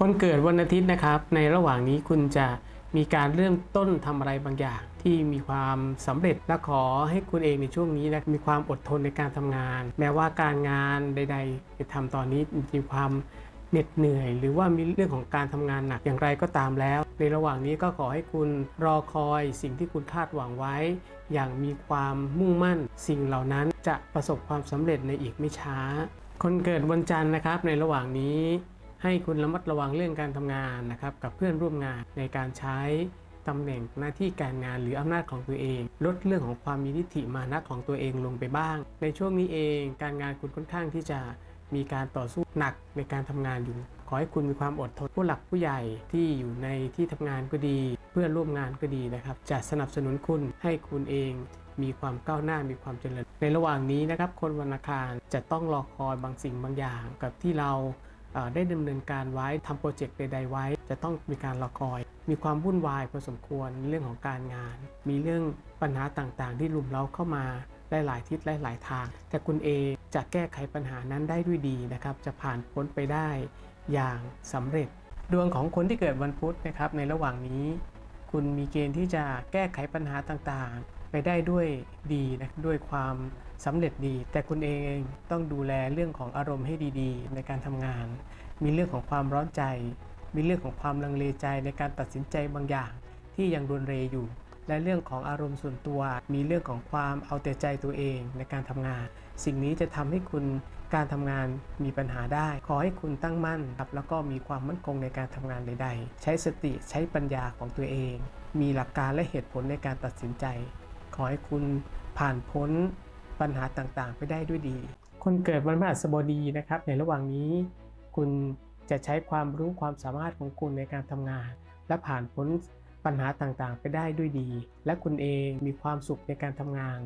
คนเกิดวันอาทิตย์นะครับ ในระหว่างนี้คุณจะมีการเริ่มต้นทำอะไรบางอย่าง ที่มีความสำเร็จและขอให้คุณเองในช่วงนี้นะมีความอดทนในการทำงาน แม้ว่าการงานใดๆจะทำตอนนี้มีความเหน็ดเหนื่อย หรือว่ามีเรื่องของการทำงานหนักอย่างไรก็ตามแล้ว ในระหว่างนี้ก็ขอให้คุณรอคอยสิ่งที่คุณคาดหวังไว้ อย่างมีความมุ่งมั่น สิ่งเหล่านั้นจะประสบความสำเร็จในอีกไม่ช้า คนเกิดวันจันทร์นะครับ ในระหว่างนี้ ให้คุณระมัดระวังเรื่องการทำงานนะครับกับเพื่อนร่วมงานในการใช้ตำแหน่งหน้าที่การงานหรืออำนาจของตัวเอง ลดเรื่องของความมีทิฐิมานะของตัวเองลงไปบ้าง ในช่วงนี้เองการงานคุณค่อนข้างที่จะมีการต่อสู้หนักในการทำงานอยู่ ขอให้คุณมีความอดทนผู้หลักผู้ใหญ่ที่อยู่ในที่ทำงานก็ดี เพื่อนร่วมงานก็ดีนะครับจะสนับสนุนคุณให้คุณเองมีความก้าวหน้ามีความเจริญ ในระหว่างนี้นะครับคนวันอังคารจะต้องรอคอยบางสิ่งบางอย่างกับที่เรา ได้ดำเนินการไว้ทำโปรเจกต์ใดๆไว้ จะต้องมีการรอคอย มีความวุ่นวายพอสมควรเรื่องของการงาน มีเรื่องปัญหาต่างๆ ที่ลุมเล้าเข้ามาหลายทิศและหลายทาง แต่คุณเอจะแก้ไขปัญหานั้นได้ด้วยดีนะครับ จะผ่านพ้นไปได้อย่างสำเร็จ ดวงของคนที่เกิดวันพุธนะครับในระหว่างนี้ คุณมีเกณฑ์ที่จะแก้ไขปัญหาต่างๆ ไปได้ด้วยดีนะด้วยความสำเร็จดี แต่คุณเองต้องดูแลเรื่องของอารมณ์ให้ดีๆ ในการทำงาน มีเรื่องของความร้อนใจ มีเรื่องของความลังเลใจในการตัดสินใจบางอย่าง ที่ยังรวนเรอยู่ และเรื่องของอารมณ์ส่วนตัว มีเรื่องของความเอาแต่ใจตัวเองในการทำงาน สิ่งนี้จะทำให้คุณการทำงานมีปัญหาได้ ขอให้คุณตั้งมั่นครับแล้วก็มีความมั่นคงในการทำงานใดๆ ใช้สติใช้ปัญญาของตัวเอง มีหลักการและเหตุผลในการตัดสินใจ ขอให้คุณผ่านพ้นปัญหาต่างๆ ไปได้ด้วยดี คนเกิดวันพฤหัสบดีนะครับ ในระหว่างนี้ คุณจะใช้ความรู้ความสามารถของคุณในการทำงาน และผ่านพ้นปัญหาต่างๆ ไปได้ด้วยดี และคุณเองมีความสุขในการทำงาน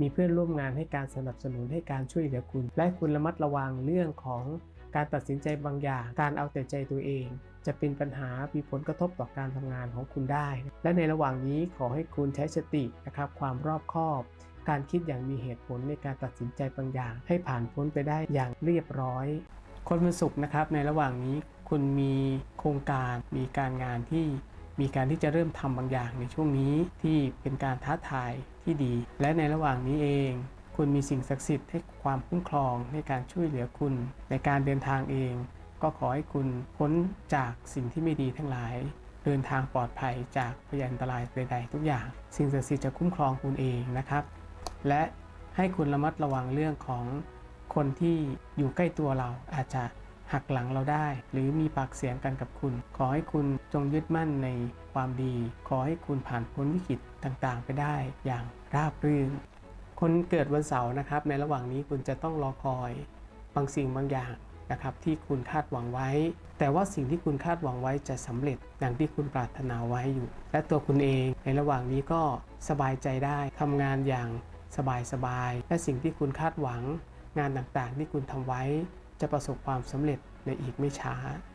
มีเพื่อนร่วมงานให้การสนับสนุนให้การช่วยเหลือคุณ และคุณระมัดระวังเรื่องของ การตัดสินใจบางอย่าง การเอาแต่ใจตัวเอง จะเป็นปัญหามีผลกระทบต่อการทำงานของคุณได้ และในระหว่างนี้ขอให้คุณใช้สตินะครับความรอบคอบ การคิดอย่างมีเหตุผลในการตัดสินใจบางอย่าง ให้ผ่านพ้นไปได้อย่างเรียบร้อย คนวันศุกนะครับในระหว่างนี้คุณมีโครงการมีการงานที่มีการที่จะเริ่มทำบางอย่างในช่วงนี้ที่เป็นการท้าทายที่ดี และในระหว่างนี้เอง คุณมีสิ่งศักดิ์สิทธิ์ให้ความคุ้มครองในการช่วยเหลือคุณ ในการเดินทางเอง ก็ขอให้คุณพ้นจากสิ่งที่ไม่ดีทั้งหลาย เดินทางปลอดภัยจากพยานอันตรายใด ๆ ทุกอย่าง สิ่งศักดิ์สิทธิ์จะคุ้มครองคุณเองนะครับ และให้คุณระมัดระวังเรื่องของคนที่อยู่ใกล้ตัวเราอาจจะหักหลังเราได้ หรือมีปากเสียงกันกับคุณ ขอให้คุณจงยึดมั่นในความดี ขอให้คุณผ่านพ้นวิกฤตต่างๆ ไปได้อย่างราบรื่น คนเกิดวันเสาร์นะครับ ในระหว่างนี้คุณจะต้องรอคอยบางสิ่งบางอย่างนะครับที่คุณคาดหวังไว้ แต่ว่าสิ่งที่คุณคาดหวังไว้จะสำเร็จอย่างที่คุณปรารถนาไว้อยู่ และตัวคุณเองในระหว่างนี้ก็สบายใจได้ทำงานอย่างสบายๆและสิ่งที่คุณคาดหวัง งานต่างๆ ที่คุณทำไว้จะประสบความสำเร็จในอีกไม่ช้า